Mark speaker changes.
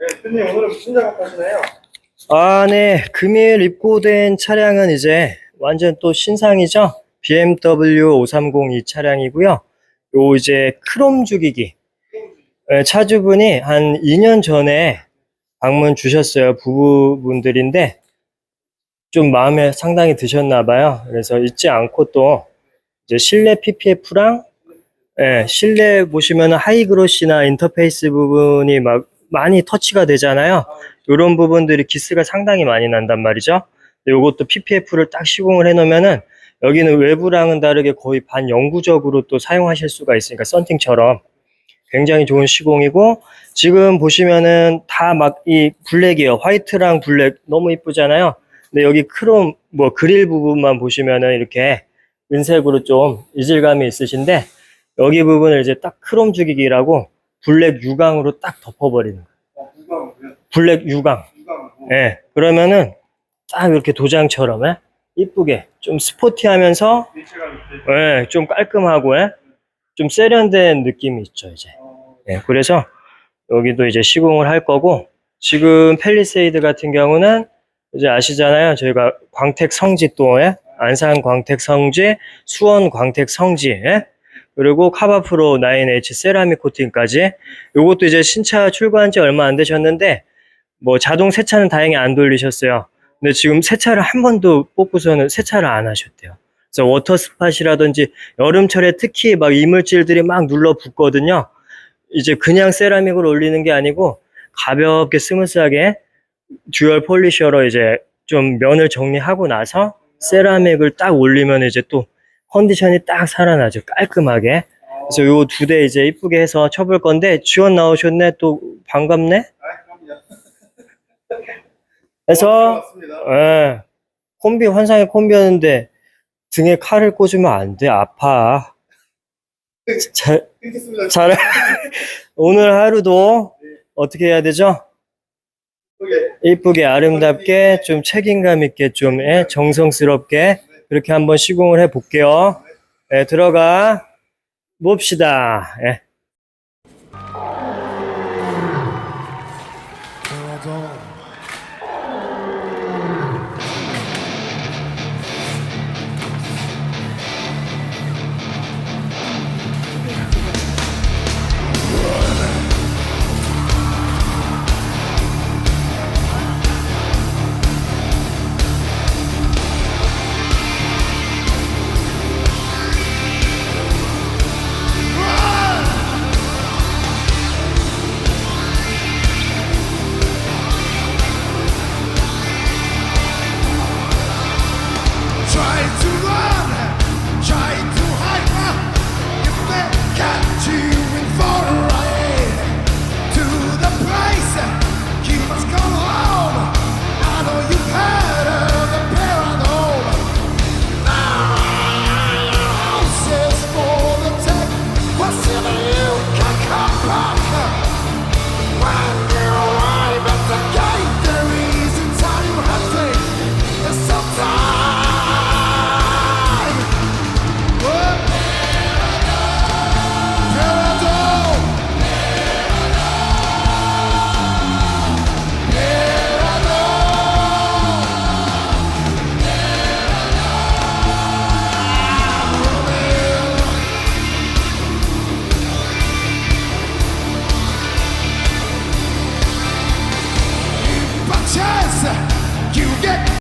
Speaker 1: 네, 오늘은 무슨 작업하시나요?
Speaker 2: 아, 네. 금일 입고된 차량은 이제 완전 또 신상이죠. BMW 530이 차량이고요. 요 이제 크롬 죽이기. 예, 차주분이 한 2년 전에 방문 주셨어요. 부부분들인데 좀 마음에 상당히 드셨나 봐요. 그래서 잊지 않고 또 이제 실내 PPF랑 예, 실내 보시면 하이그로시나 인터페이스 부분이 막 많이 터치가 되잖아요. 이런 부분들이 기스가 상당히 많이 난단 말이죠. 이것도 PPF를 딱 시공을 해놓으면은 여기는 외부랑은 다르게 거의 반영구적으로 또 사용하실 수가 있으니까 썬팅처럼 굉장히 좋은 시공이고 지금 보시면은 다 막 이 블랙이에요. 화이트랑 블랙 너무 이쁘잖아요. 근데 여기 크롬 뭐 그릴 부분만 보시면은 이렇게 은색으로 좀 이질감이 있으신데 여기 부분을 이제 딱 크롬 죽이기라고 블랙 유광으로 딱 덮어버리는 거예요.
Speaker 1: 어, 무광이고요.
Speaker 2: 블랙 유광. 예. 그러면은 딱 이렇게 도장처럼 예? 이쁘게 좀 스포티하면서. 예, 좀 깔끔하고 예? 좀 세련된 느낌이 있죠 이제.
Speaker 1: 어,
Speaker 2: 예, 그래서 여기도 이제 시공을 할 거고 지금 펠리세이드 같은 경우는 이제 아시잖아요. 저희가 광택 성지 또 예? 안산 광택 성지, 수원 광택 성지, 예? 그리고 카바 프로 9H 세라믹 코팅까지 요것도 이제 신차 출고한 지 얼마 안 되셨는데 뭐 자동 세차는 다행히 안 돌리셨어요. 근데 지금 세차를 한 번도 뽑고서는 세차를 안 하셨대요. 그래서 워터 스팟이라든지 여름철에 특히 막 이물질들이 막 눌러 붙거든요. 이제 그냥 세라믹을 올리는 게 아니고 가볍게 스무스하게 듀얼 폴리셔로 이제 좀 면을 정리하고 나서 세라믹을 딱 올리면 이제 또 컨디션이 딱 살아나죠. 깔끔하게. 그래서 요 두 대 이제 이쁘게 해서 쳐볼 건데 지원 나오셨네. 또 반갑네. 그래서. 예. 콤비 환상의 콤비였는데 등에 칼을 꽂으면 안 돼. 아파. 잘. 잘 오늘 하루도 어떻게 해야 되죠? 이쁘게 아름답게 좀 책임감 있게 좀 예, 정성스럽게 그렇게 한번 시공을 해 볼게요. 예, 들어가 봅시다. 예. Rock!